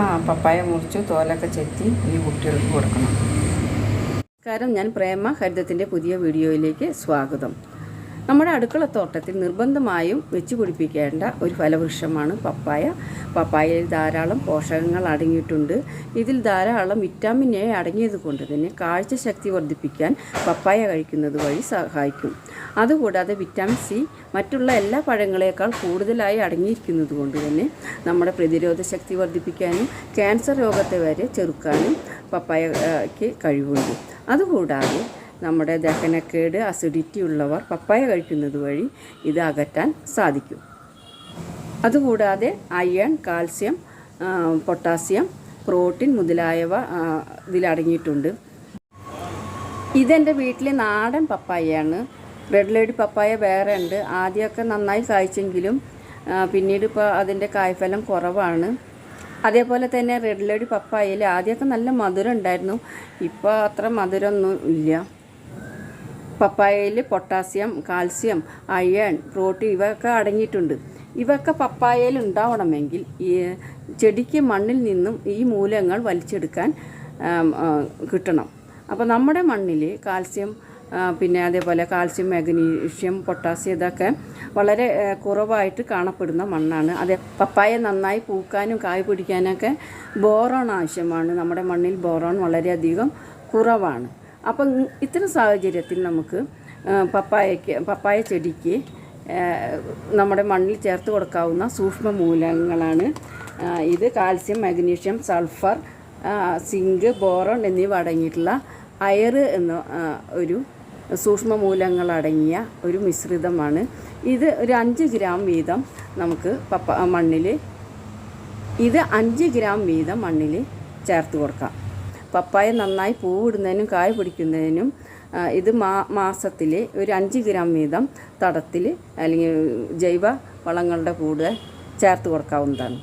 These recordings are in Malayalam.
ആ പപ്പായ മുറിച്ചു തോലൊക്കെ ചെത്തി ഈ കുട്ടികൾക്ക് കൊടുക്കണം. നമസ്കാരം ഞാൻ പ്രേമ ഹരിതത്തിന്റെ പുതിയ വീഡിയോയിലേക്ക് സ്വാഗതം. നമ്മുടെ അടുക്കളത്തോട്ടത്തിൽ നിർബന്ധമായും വെച്ച് പിടിപ്പിക്കേണ്ട ഒരു ഫലവൃക്ഷമാണ് പപ്പായ. പപ്പായയിൽ ധാരാളം പോഷകങ്ങൾ അടങ്ങിയിട്ടുണ്ട്. ഇതിൽ ധാരാളം വിറ്റാമിൻ എ അടങ്ങിയത് കൊണ്ട് തന്നെ കാഴ്ചശക്തി വർദ്ധിപ്പിക്കാൻ പപ്പായ കഴിക്കുന്നത് വഴി സഹായിക്കും. അതുകൂടാതെ വിറ്റാമിൻ സി മറ്റുള്ള എല്ലാ പഴങ്ങളേക്കാൾ കൂടുതലായി അടങ്ങിയിരിക്കുന്നത് കൊണ്ട് തന്നെ നമ്മുടെ പ്രതിരോധ ശക്തി വർദ്ധിപ്പിക്കാനും ക്യാൻസർ രോഗത്തെ വരെ ചെറുക്കാനും പപ്പായയ്ക്ക് കഴിവുണ്ട്. അതുകൂടാതെ നമ്മുടെ ദഹനക്കേട് അസിഡിറ്റി ഉള്ളവർ പപ്പായ കഴിക്കുന്നത് വഴി ഇത് അകറ്റാൻ സാധിക്കും. അതുകൂടാതെ അയൺ കാൽസ്യം പൊട്ടാസ്യം പ്രോട്ടീൻ മുതലായവ ഇതിലടങ്ങിയിട്ടുണ്ട് ഇതെന്റെ വീട്ടിലെ നാടൻ പപ്പായയാണ്. റെഡ് ലേഡി പപ്പായ വേറെ ഉണ്ട്. ആദ്യമൊക്കെ നന്നായി കായ്ച്ചെങ്കിലും പിന്നീട് ഇപ്പോൾ അതിന്റെ കായ്ഫലം കുറവാണ്. അതേപോലെ തന്നെ റെഡ് ലേഡി പപ്പായയിൽ ആദ്യമൊക്കെ നല്ല മധുരം ഉണ്ടായിരുന്നു. ഇപ്പോൾ അത്ര മധുരമൊന്നും ഇല്ല. പപ്പായയിൽ പൊട്ടാസ്യം കാൽസ്യം അയൺ പ്രോട്ടീൻ ഇവയൊക്കെ അടങ്ങിയിട്ടുണ്ട്. ഇവയൊക്കെ പപ്പായയിൽ ഉണ്ടാവണമെങ്കിൽ ഈ ചെടിക്ക് മണ്ണിൽ നിന്നും ഈ മൂലങ്ങൾ വലിച്ചെടുക്കാൻ കിട്ടണം. അപ്പോൾ നമ്മുടെ മണ്ണിൽ കാൽസ്യം പിന്നെ അതേപോലെ കാൽസ്യം മാഗ്നീഷ്യം പൊട്ടാസ്യം ഇതൊക്കെ വളരെ കുറവായിട്ട് കാണപ്പെടുന്ന മണ്ണാണ്. അതെ പപ്പായ നന്നായി പൂക്കാനും കായ് പിടിക്കാനൊക്കെ ബോറോൺ ആവശ്യമാണ്. നമ്മുടെ മണ്ണിൽ ബോറോൺ വളരെയധികം കുറവാണ്. അപ്പം ഇത്തരം സാഹചര്യത്തിൽ നമുക്ക് പപ്പായയ്ക്ക് പപ്പായ ചെടിക്ക് നമ്മുടെ മണ്ണിൽ ചേർത്ത് കൊടുക്കാവുന്ന സൂക്ഷ്മ മൂലകങ്ങളാണ് ഇത് calcium magnesium sulphur zinc boron എന്നിവ അടങ്ങിയിട്ടുള്ള അയർ എന്ന ഒരു സൂക്ഷ്മ മൂലങ്ങളടങ്ങിയ ഒരു മിശ്രിതമാണ്. ഇത് ഒരു അഞ്ച് ഗ്രാം വീതം നമുക്ക് പപ്പ മണ്ണിൽ ഇത് അഞ്ച് ഗ്രാം വീതം മണ്ണിൽ ചേർത്ത് കൊടുക്കാം. പപ്പായ നന്നായി പൂവിടുന്നതിനും കായ പിടിക്കുന്നതിനും ഇത് മാ മാസത്തിൽ ഒരു അഞ്ച് ഗ്രാം വീതം തടത്തിൽ അല്ലെങ്കിൽ ജൈവ വളങ്ങളുടെ കൂടെ ചേർത്ത് കൊടുക്കാവുന്നതാണ്.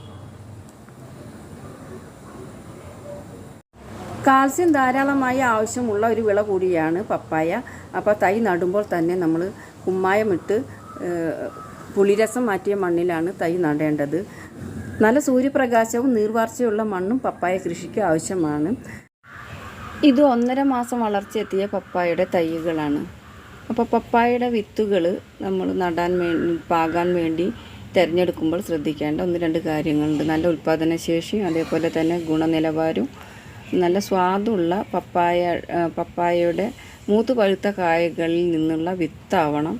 കാൽസ്യം ധാരാളമായി ആവശ്യമുള്ള ഒരു വിള കൂടിയാണ് പപ്പായ. അപ്പോൾ തൈ നടുമ്പോൾ തന്നെ നമ്മൾ കുമ്മായമിട്ട് പുളിരസം മാറ്റിയ മണ്ണിലാണ് തൈ നടേണ്ടത്. നല്ല സൂര്യപ്രകാശവും നീർവാർച്ചയുള്ള മണ്ണും പപ്പായ കൃഷിക്ക് ആവശ്യമാണ്. ഇത് ഒന്നര മാസം വളർച്ചയെത്തിയ പപ്പായയുടെ തൈകളാണ്. അപ്പോൾ പപ്പായയുടെ വിത്തുകൾ നമ്മൾ നടാൻ വേണ്ടി പാകാൻ വേണ്ടി തിരഞ്ഞെടുക്കുമ്പോൾ ശ്രദ്ധിക്കേണ്ട ഒന്ന് രണ്ട് കാര്യങ്ങളുണ്ട്. നല്ല ഉൽപ്പാദനശേഷി അതേപോലെ തന്നെ ഗുണനിലവാരവും നല്ല സ്വാദുള്ള പപ്പായ പപ്പായയുടെ മൂത്ത് പഴുത്ത കായകളിൽ നിന്നുള്ള വിത്താവണം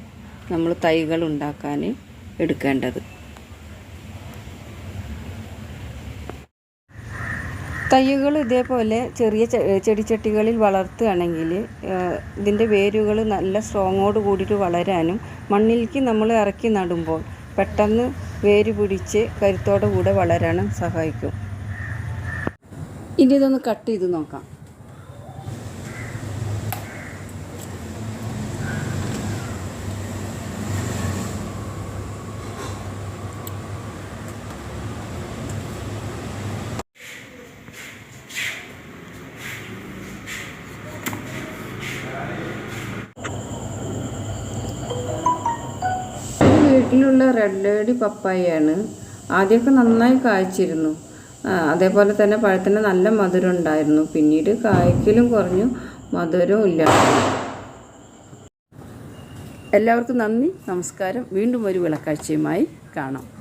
നമ്മൾ തൈകൾ ഉണ്ടാക്കാൻ എടുക്കേണ്ടത്. തൈകൾ ഇതേപോലെ ചെറിയ ചെടിച്ചട്ടികളിൽ വളർത്തുകയാണെങ്കിൽ ഇതിന്റെ വേരുകൾ നല്ല സ്ട്രോങ്ങോട് കൂടിയിട്ട് വളരാനും മണ്ണിലേക്ക് നമ്മൾ ഇറക്കി നടുമ്പോൾ പെട്ടെന്ന് വേര് പിടിച്ച് കരുത്തോടെ കൂടെ വളരാനും സഹായിക്കും. ഇനി ഇതൊന്ന് കട്ട് ചെയ്ത് നോക്കാം. ഈ വീട്ടിലുള്ള റെഡ് ലേഡി പപ്പായയാണ്. ആദ്യമൊക്കെ നന്നായി കായ്ച്ചിരുന്നു. അതേപോലെ തന്നെ പഴത്തിന് നല്ല മധുരം ഉണ്ടായിരുന്നു. പിന്നീട് കായ്ക്കലും കുറഞ്ഞു മധുരവും ഇല്ല. എല്ലാവർക്കും നന്ദി. നമസ്കാരം. വീണ്ടും ഒരു വിളക്കാഴ്ചയുമായി കാണാം.